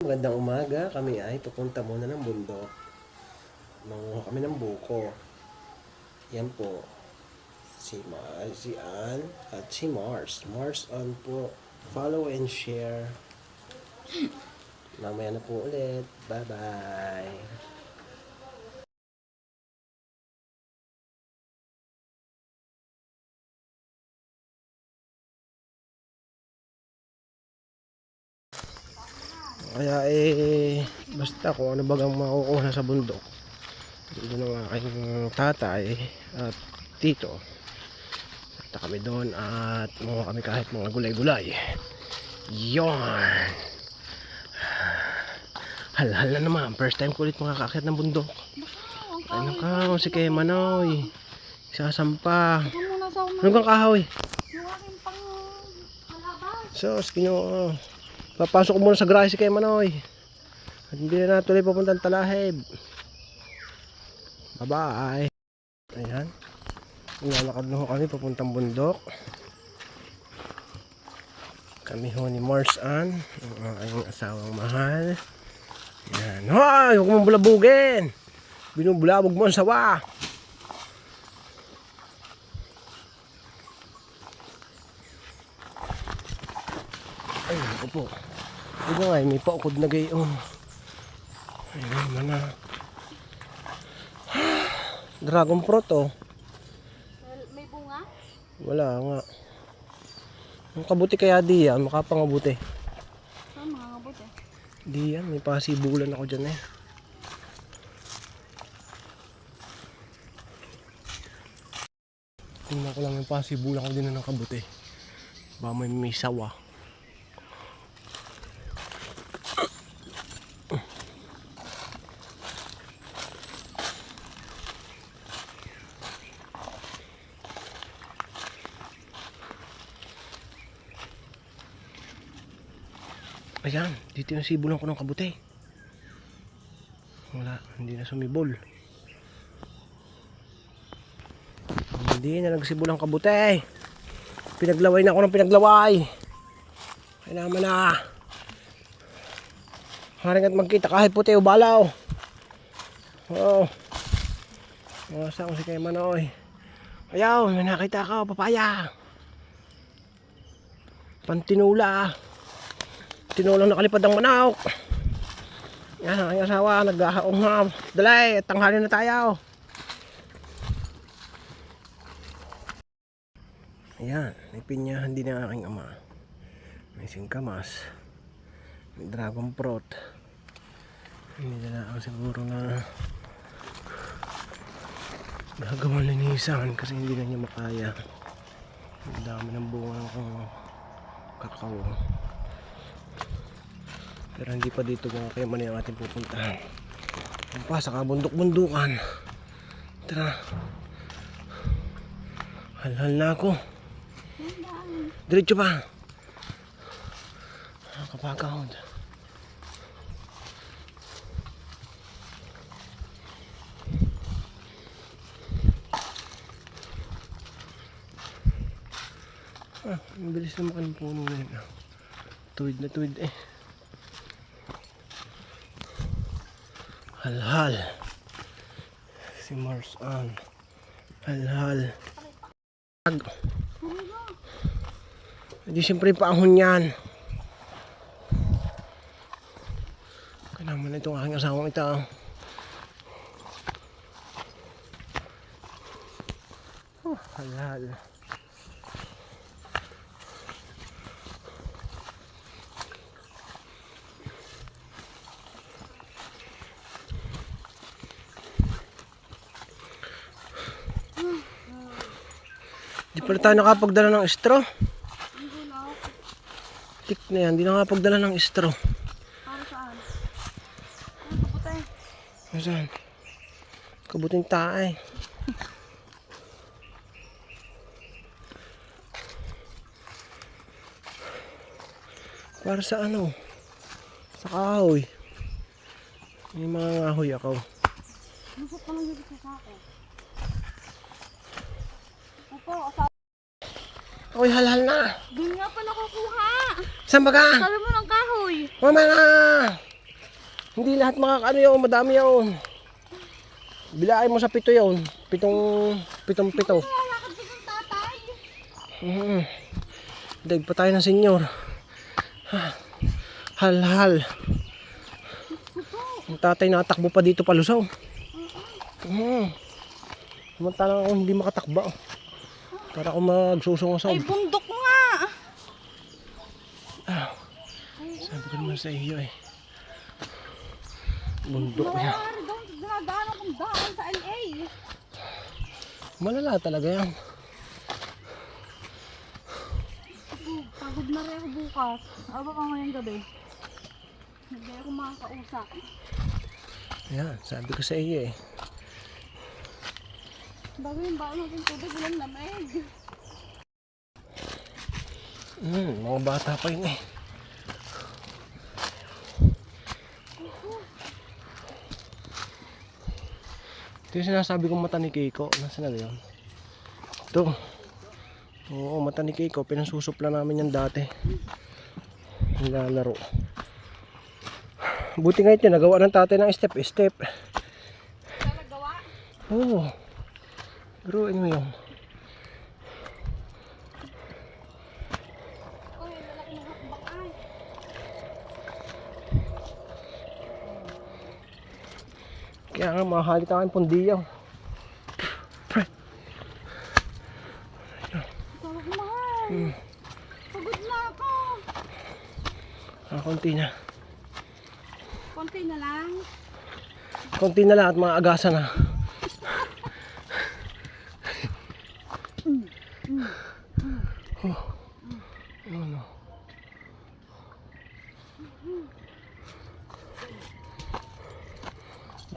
Magandang umaga. Kami ay pupunta muna ng bundok. Manguha kami ng buko. Yan po. Si, Ma- si Ann at si Mars. Mars on po. Follow and share. Mamaya na po ulit. Bye-bye. Kaya eh, basta kung ano bagang makukuha sa bundok. Dito ng aking tatay at tito. Punta kami doon at mga kami kahit mga gulay-gulay. Yon. Hal-hal na naman. First time ko ulit makakakit ng bundok. Ano ka, si Kay Manoy. Sasampa. Ito muna sa una. Ano kang kahoy? Malabas. Sos, kinoo. Papasok ko muna sa garahe si Kay Manoy. Hindi na natuloy papuntang Talahib. Bye-bye. Ayan. Ilalakad na ho kami papuntang bundok. Kami ho ni Mars Ann, ang aking asawang mahal. Ayan. Hoy! Huwag mong bulabugin! Binubulabog mo ang sawa! Ay, ako po. Ito nga, may paukod na gayon. Ay, naman na. Dragon fruit, oh. May bunga? Wala nga. Ang kabuti kaya di yan, makapangabuti. Ngabot eh? Di yan, may pasibulan ako dyan eh. Tingnan ko lang yung pasibulan ko din na ng kabuti. Ba may may sawa. Ayan, dito yung sibulan ko ng kabuti. Wala, hindi na sumibol. Hindi na nagsibulang kabuti. Pinaglaway na ako ng pinaglaway. Kailangan na. Haring at magkita kahit puti o balaw. Oo. Mga sa si kay Manoy. Ayaw, may nakita ka, papaya. Pantinula. Tinulang nakalipad ang manok. Yan ang aking asawa, naghahaong na. Dalay, tanghali na tayo. Ayan, may pinyahan din ang aking ama. May singkamas. May dragon fruit. Hindi na lang siguro na gagawang linisan kasi hindi na niya makaya. Ang dami ng bunga ng kakao. Pero hindi pa dito mga kayo man yung ating pupuntahan. Ang pa sa kabundok-bundukan. Tara. Halhal na ako. Diretso pa. Nakakapagod. Ah, ang bilis naman ng puno na yun. ah. Tuwid na tuwid eh. Halhal. Si Mars Ann. Halhal. Ag. Hindi siyempre paahon yan. Kaya naman itong aking asawang ito. Oh, halhal. Di pala tayo nakapagdala ng straw. Ako. Tik na yan, di nakapagdala ng straw. Para saan? Ano kapatay? Nasaan? Kabuting tae. Para sa ano? Sa kahoy. May mga ngahoy ako. Lusot ka lang dito sa akin. Opo, asawa. Ako'y halhal na. Di nga pa nakukuha. Saan ba ka? Sabi mo ng kahoy. Mama na! Hindi lahat makakaano yun, madami yun. Bilaay mo sa pito yun. Pitong, pitong pito. Lalakad ko ng tatay. Mm. Pa tayo ng senyor. Hal, hal. Ang tatay natakbo pa dito palusaw. Mm. Samantalang ako hindi makatakba. Para ako magsusungasaw. Ay, bundok nga. Sabi ko naman sa iyo eh. Bundok niya. Dinadaan akong daan sa LA. Malala talaga yan. Pagod na rin ako bukas. Ano ba mamayang gabi? Hindi ako makakausap. Yan, sabi ko sa iyo eh. Bago yung baon natin tubig, walang lamig. Hmm, mga bata pa yun eh. Ito yung sinasabi kong mata ni Keiko. Nasaan na yun? Ito. Oo, mata ni Keiko. Pinasusupla namin yan dati. Nilalaro. Buti nga ito, nagawa ng tatay ng step-step. Talagawa? Oo. Pero ano yun? Kaya nga mahalit ang pundiyaw. Tawag mahal. Hmm. Pagod na ako. Ah, konti na. Konti na lang. Konti na lang at mga agasa na.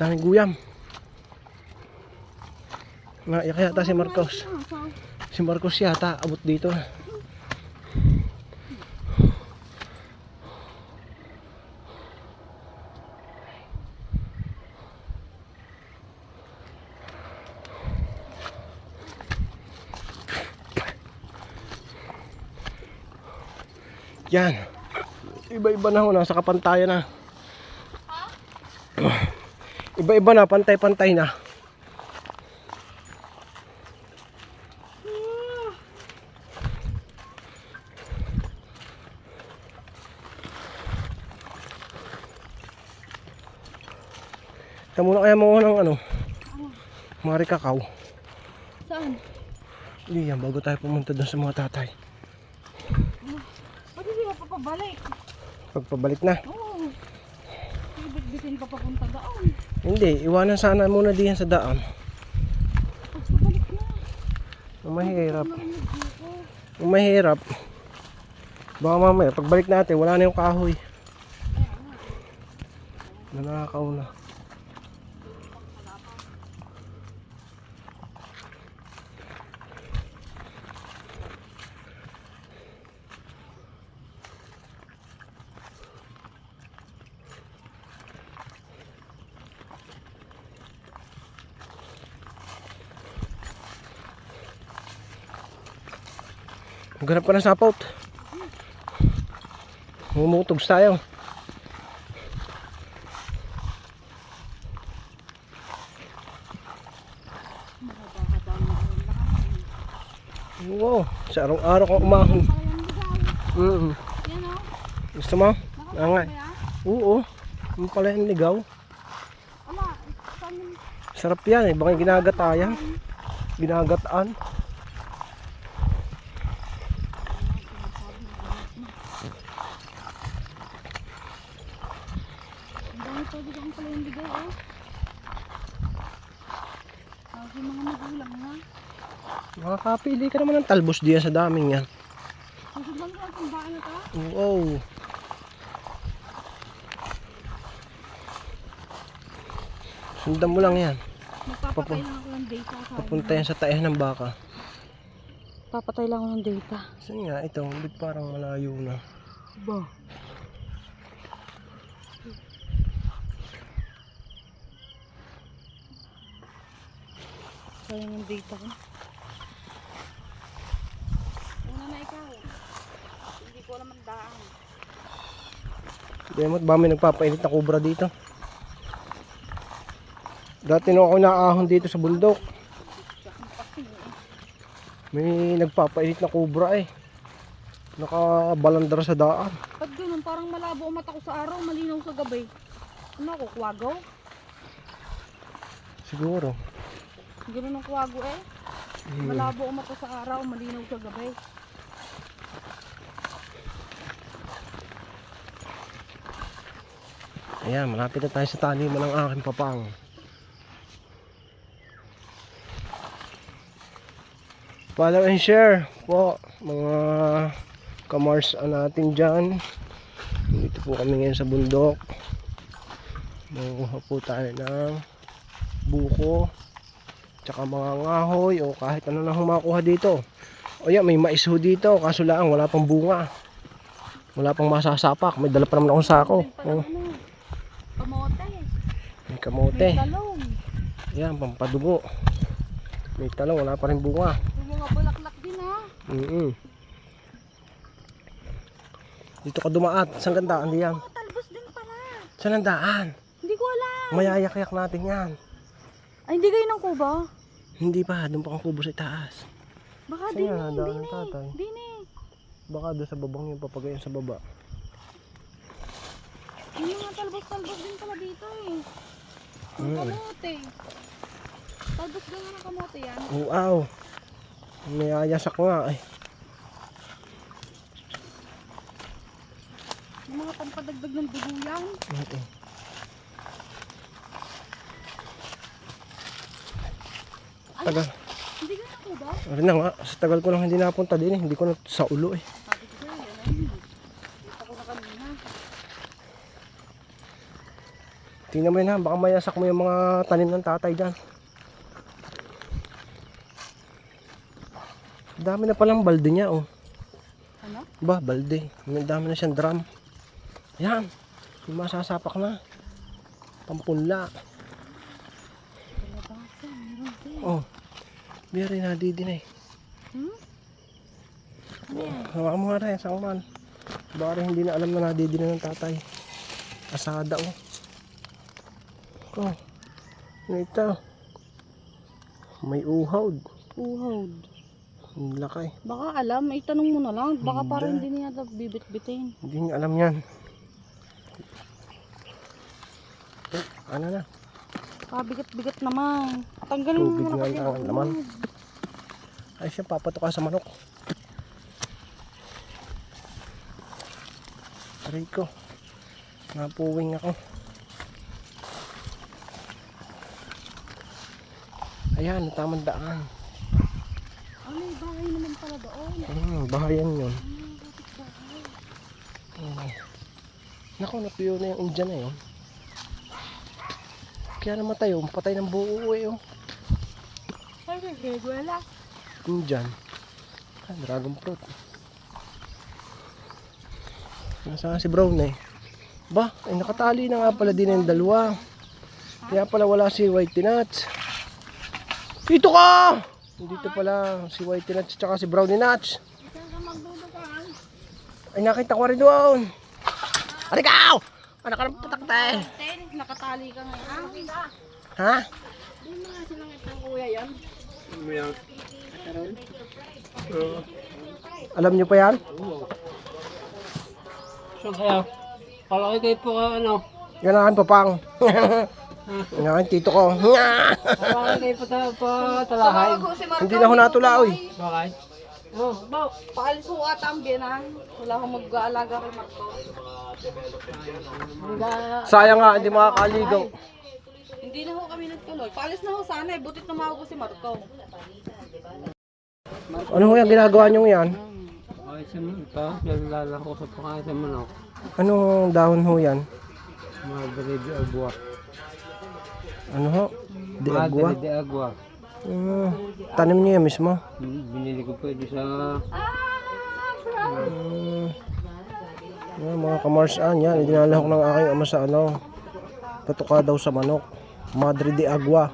Daming guyam. Na, kaya yata si Marcos. Si Marcos yata abot dito. Yan. Iba-iba na ho, nasa kapantayan na. Iba-iba na, pantay-pantay na. Ito muna kaya mo ng ano, Mari Kakao. saan? Hindi yan, bago tayo pumunta doon sa mga tatay. Ba't hindi ka pa pabalik? Pagpabalik na. Oo. Ibig-bitin pa papunta doon. Hindi, iwanan sana muna diyan sa daan. Mahirap. Mahirap. Baka mamaya, pagbalik natin, wala na yung kahoy. Nanakaw na. Maghanap pa ng sapot. Mumutugs tayo. Wow, sa araw-araw kang umahon. Mm o. Gusto mo? Angay. Oo. Yung pala yung ligaw. Sarap yan eh. Baka ginagatayan. Ginagataan. Ang pa bigyan pala yung ligaw oh. Tapos yung mga magulang na. Makakapili ka naman ng talbos diyan sa daming yan. Susundan ko ang pambaan na ta. Wow. Sundan mo lang yan. Magpapatay lang ako ng data sa Papunta yan sa taeh ng baka. Papatay lang ako ng data. Saan nga ito? Ba't parang malayo na? Ba? Sayang yung data ko. Una na ikaw. Hindi ko alam ang daan. Demot, ba may nagpapainit na kubra dito? Dati nung ako naahon dito sa bundok. May nagpapainit na kubra eh. Nakabalandar sa daan. Pag ganun, parang malabo ang mata ko sa araw, malinaw sa gabi. Ano ako, kwago? Siguro. Ganun ang kwago eh. Hmm. Malabo mata sa araw, malinaw sa gabi. Ayan, malapit na tayo sa taniman ng aking papang. Follow and share po mga kamars natin dyan. Dito po kami ngayon sa bundok. Manguha po tayo ng buko. Tsaka mga ngahoy o kahit ano na humakuha dito. O yan, may mais ho dito. Kaso lang, wala pang bunga. Wala pang masasapak. May dala pa naman akong sako. Oh, ano, kamote, may kamote. may talong, Yan, pampadugo. May talong, wala pa rin bunga. yung mga bulaklak din ha. Mm Dito ka dumaat. Saan ganda? Andi yan. Mga talbos din pala. Saan ang daan? Hindi ko alam. Mayayak-yak natin yan. Ay, hindi kayo ng kuba? Hindi pa, doon pa ang kubo sa itaas. Baka Saan din nga eh, din ng tatay? eh, din eh. Baka doon sa babang yung papagayon sa baba. Yung mga talbos-talbos din pala dito eh. Yung Mm. kamote. Talbos din ng kamote yan. Wow! Mayayasak nga eh. Yung mga pampadagdag ng dugo yan. Ito. Tagal. Hindi kayo ng kuba? Ano na nga, sa tagal ko lang hindi napunta din eh. Hindi ko na sa ulo eh. Na. Tingnan mo yun ha, baka mayasak mo yung mga tanim ng tatay dyan. Dami na palang balde niya oh. Ano? Ba, balde. May dami na siyang drum. Yan. Yung masasapak na. Pampunla. Oh. Meron na di din eh. Hmm? Ano yan? Hawakan mo nga rin, sangman. Baka rin hindi na alam na nadidi na ng tatay. Asada oh. Oh. Ano ito? May uhawd. Uhawd. Ang laki. Baka alam, may tanong mo na lang. Baka Hindi. parang hindi niya ito bibit-bitin. Hindi niya alam yan. Eh, ano na? Kabigat-bigat naman. Tanggalin mo muna kasi ang naman. uhod. Ay siya, papatok ka sa manok. Aray ko. Napuwing ako. Ayan, tamang daan. Ano yung bahay naman pala doon? Hmm, bahayan yun. Oh. Naku, napiyo na yung Indian na yun. Kaya namatay oh, patay ng buo eh oh. Wala. Indian. Ah, dragon fruit. Nasaan si Brown eh? Ba, ay nakatali na nga pala din yung dalawa. Kaya pala wala si Whitey Nuts. Dito ka! Dito pala si Whitey Nuts tsaka si Brownie Nuts. Ay nakita ko rin doon. Arikaw! Anak ka ng putak tayo. Ten, nakatali ka ngayon. Ha? Di mo nga silang itang kuya yan. Alam niyo pa yan? Saan kaya? Kala ko kayo po ka ano? Yan ang papang. Yan ang tito ko. Kala ko kayo po ta pa talahay. Hindi na ho natulaoy. Bakit? Oh, ba? Paalis ho ata ang biyanan. Wala akong mag-aalaga kay Marco. Sayang nga, hindi makakaligaw. Hindi na ho kami nagtuloy. Paalis na ho sana eh. Butit tumawag ko si Marco. Ano ho yan ginagawa niyo yan? Ay, sa manok? Naglalala ko sa pakain sa manok. Anong dahon ho yan? Madre de agua. Ano ho? Di agwa? Madre de agua. Hmm, tanim niyo yan mismo? Hmm, Binili ko pwede sa... Hmm. Yan, mga kamarsan yan. Idinalahok ng aking ama sa ano. Patuka daw sa manok. Madre de agua.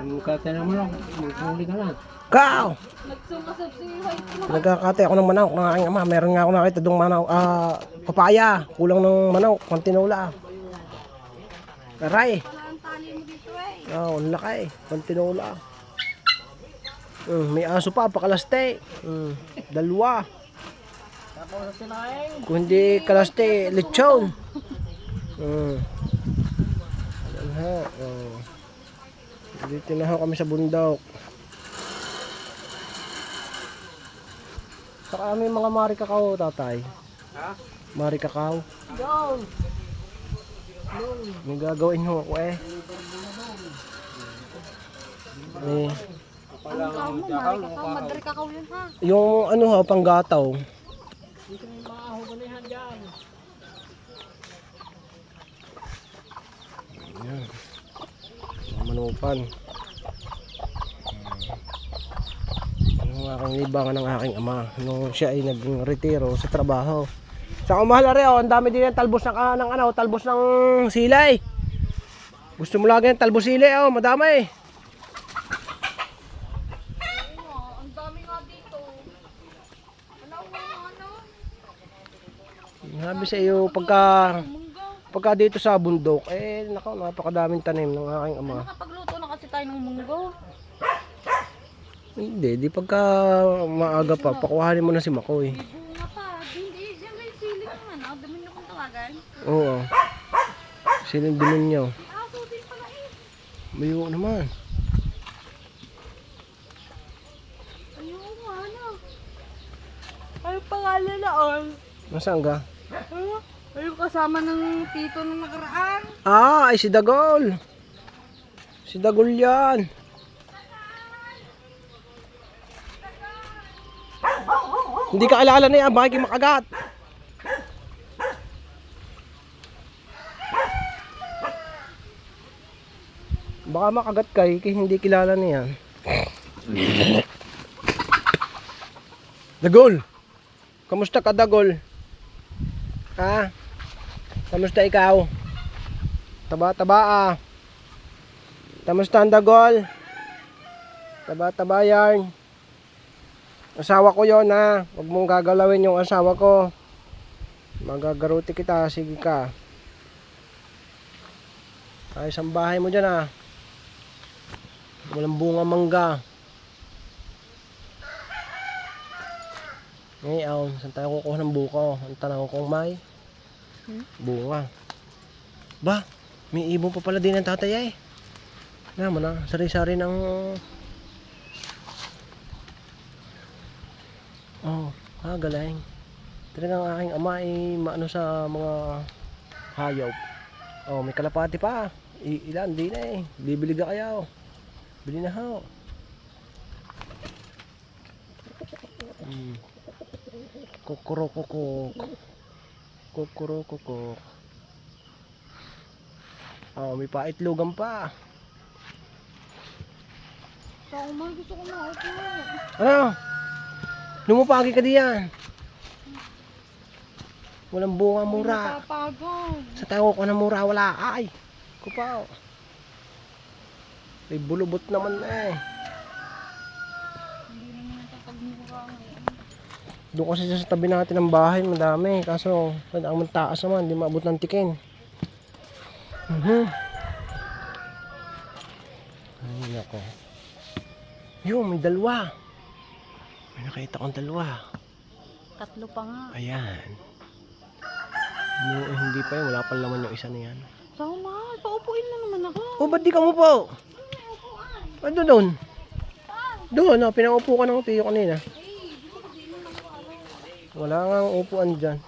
Kata ng manok, magpuli ka lang. Kao! Nagkakate ako ng manok ng aking ama. Meron nga ako nakita dong manok. Ah, papaya. Kulang ng manok. Pantinola. Aray. Wala ang tali mo dito eh. Oh, ang laki. Pantinola. Mm, may aso pa, pakalaste. Mm, dalawa. Kung hindi kalaste, lechon. Mm. Ha. Oh. Dito na ho kami sa bundok. Saka may mga mari kakao, tatay. Ha? Mari kakao. Down! May gagawin ho ako eh. Eh, Ang kao mo, mari ka kao, madari ka kao yun ha. yung ano ha, panggataw. Dito mga hubanihan dyan. Ayan. Mga Manupan. Ano ang aking libangan ng aking ama nung siya ay naging retiro sa trabaho. Sa kumahal rin, oh, ang dami din ng talbos ng, ah, ng ano, talbos ng silay. Gusto mo lagi ng talbos silay, oh, ang nga mo ano? Sabi sa iyo, pagka. Pagka dito sa bundok, eh, nako, napakadaming tanim ng aking ama. Nakapagluto na kasi tayo ng munggo. Hindi, di pagka maaga pa, pakuhanin mo na si Makoy. Bunga pa. Hindi, yan may sili naman. Ah, dami niyo kong tawagan. Oo. Siling demonyo. Aso din pala eh. Mayo naman. Ayun nga ano. Ano pangalan na on? Nasaan ka? Ano? Ayun kasama ng tito nung nakaraan. Ah, ay si Dagol. Si Dagol yan. Hindi ka alala na yan, bakit makagat? Baka makagat ka, eh, kaya hindi kilala na yan. Dagol! Kamusta ka, Dagol? Ha? Kamusta ikaw? Taba-taba ah. Kamusta ang Dagol? Taba-taba yarn. Asawa ko yon ha. Huwag mong gagalawin yung asawa ko. Magagaruti kita. Sige ka. Ayos ang bahay mo dyan ha. Walang bunga mangga. Ngayon, saan tayo kukuha ng buko? Ang tanong kong may bunga. Ba, may ibon pa pala din ang tatay eh. Naman na, sari-sari ng... Oh, ah, galing. Talagang aking ama ay maano sa mga hayop. Oh, may kalapati pa. I ilan, di na eh. Bibili ka kaya oh. Bili na ho. Mm. Kukuro kukuk. Kukuro kukuk. Oh, may paitlogan pa. Sa umay gusto ko ako. Ano? Lumupagi ka diyan. Walang bunga mura. Sa tao ko na mura wala. Ay, kupaw. May bulubot naman eh. Hindi naman napapagmura ngayon. Doon kasi sa tabi natin ng bahay, madami. Kaso, ang taas naman, hindi maabot ng tikin. Mhm. Ay, nako. Yun, may dalawa. May nakita kong dalawa. Tatlo pa nga. Ayan. Mo, eh, hindi pa yun. Wala pa laman yung isa na yan. Sa umay, paupuin na naman ako. Oh, ba't di ka mo po? Ano doon? Doon, oh, pinaupo ka ng tiyo kanina. Wala nga upuan dyan.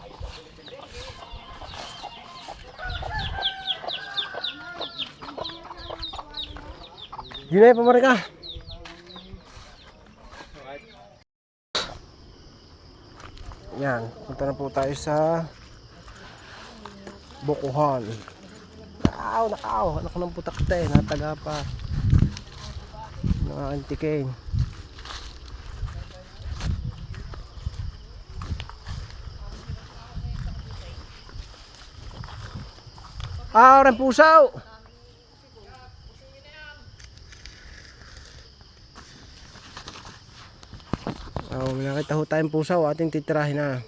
Yun na, pamari ka. Yan, punta na po tayo sa Bukuhan. Nakaw, nakaw. Anak ng putak tayo, nataga pa. Mga Ah, orang pusaw. Oh, may nakita ho tayong pusaw, ating titirahin na.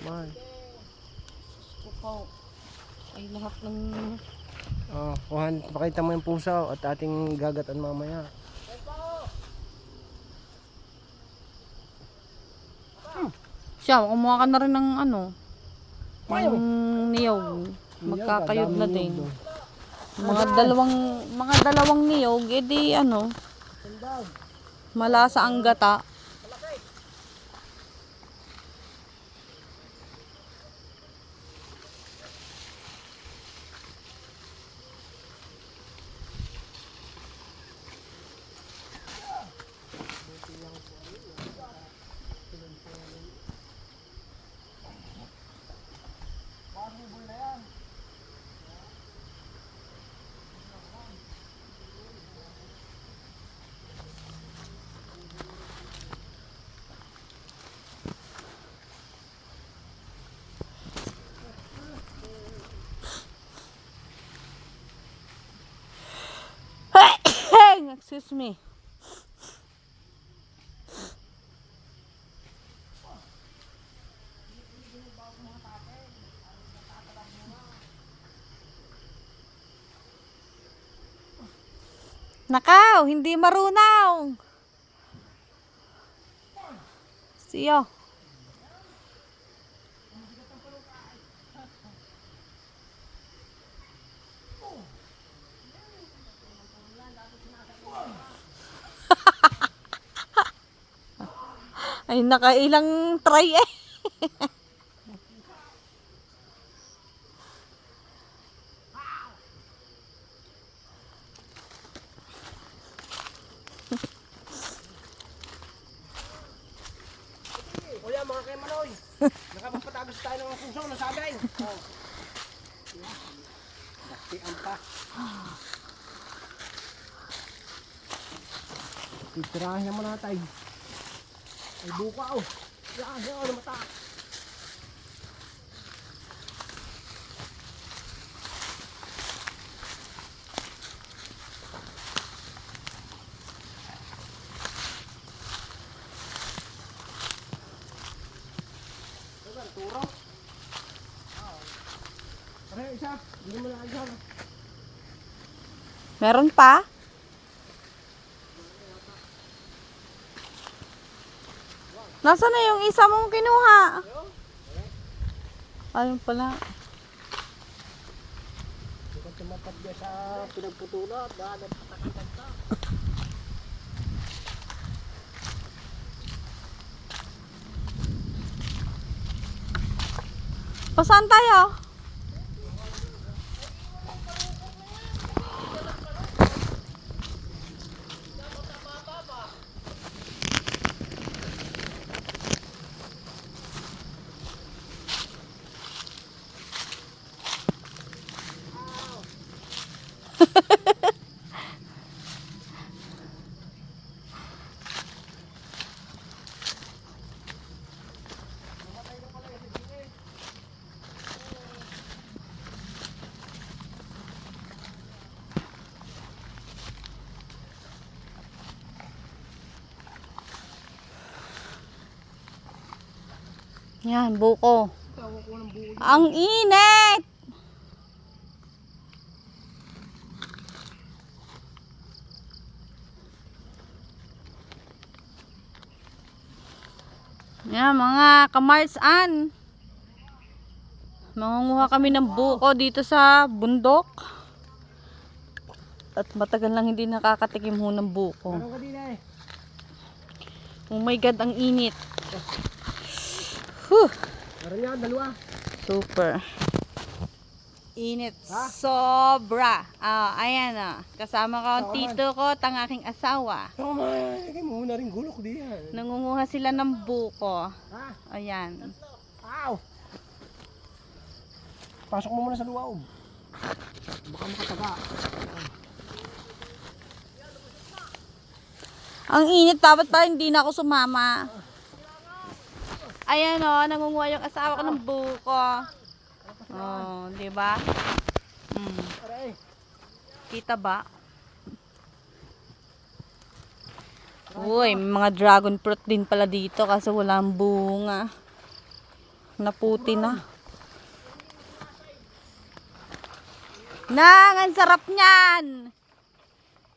Aman. Pukaw. Ay lahat ng... Oh, kuhan, pakita mo yung pusaw at ating gagatan mamaya. Siya, kumuha ka na rin ng ano. Ng niyog. Magkakayod na din. Mga dalawang mga dalawang niyog, edi ano. Malasa ang gata. Excuse me. Nakaw, hindi marunaw. Siyo. Ay, nakailang try eh. Kuya, mga kay Manoy. Nakapagpatagos tayo ng pusaw na sabay. Oh. Baktian pa. Titirahin naman natin. Ay buka oh. Yan, yan, ano mata. Turo. Isa. Hindi mo na. Meron pa? Nasaan na yung isa mong kinuha? Ayun pala. Hindi ka tumapat niya sa pinagputulot. Dahil patakitan ka. O saan tayo? Yan, buko. Ang init! Yan, mga kamarsan. Mangunguha kami ng buko dito sa bundok. At matagal lang hindi nakakatikim ho ng buko. Oh my God, ang init. Whew. Meron yan, dalawa. Super. Init. Ha? Sobra. Ah, ayan ah. Kasama ko ang tito ko, tang aking asawa. Ako man, kay mo na rin gulok di yan. Nangunguha sila ng buko. Ha? Ayan. Ow! Pasok mo muna sa loob. Baka makataga. Ang init, dapat pa hindi na ako sumama. Ayan o, nangunguha yung asawa ko ng buko. Oh, di ba? Hmm. Kita ba? Uy, mga dragon fruit din pala dito kasi walang bunga. Naputi na. Nang, ang sarap niyan!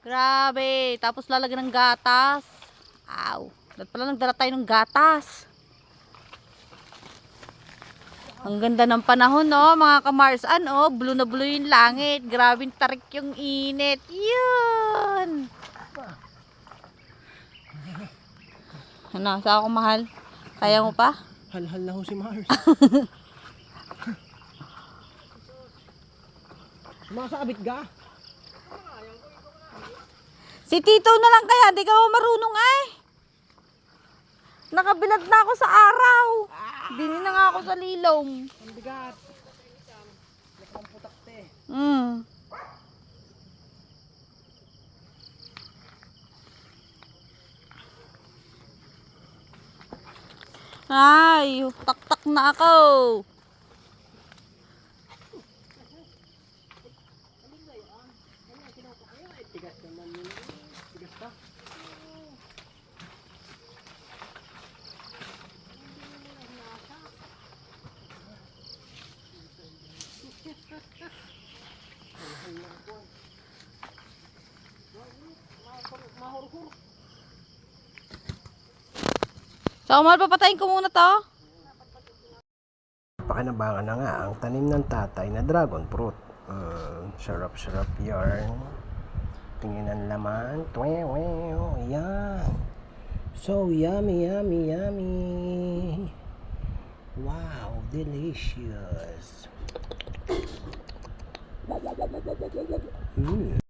Grabe. Tapos lalagyan ng gatas. Aw. Dapat pala nagdala tayo ng gatas. Ang ganda ng panahon, no, mga kamarsan, oh. Blue na blue yung langit. Grabing tarik yung init. Yun! Ano, sa ako mahal? Kaya mo pa? Hal-hal na ho si Mars. Sumasabit ga? Si Tito na lang kaya, di ka marunong ay. Nakabilad na ako sa araw. Dini na nga ako sa lilong. Ang bigat. Nakaputakte. Mm. Ay, tak-tak na ako. So, mahal, papatayin ko muna to. Pakinabangan na nga ang tanim ng tatay na dragon fruit. Mm, sarap sarap yarn. Tingin ang laman. Twewew. Yan. So yummy, yummy, yummy. Wow, delicious. Mm.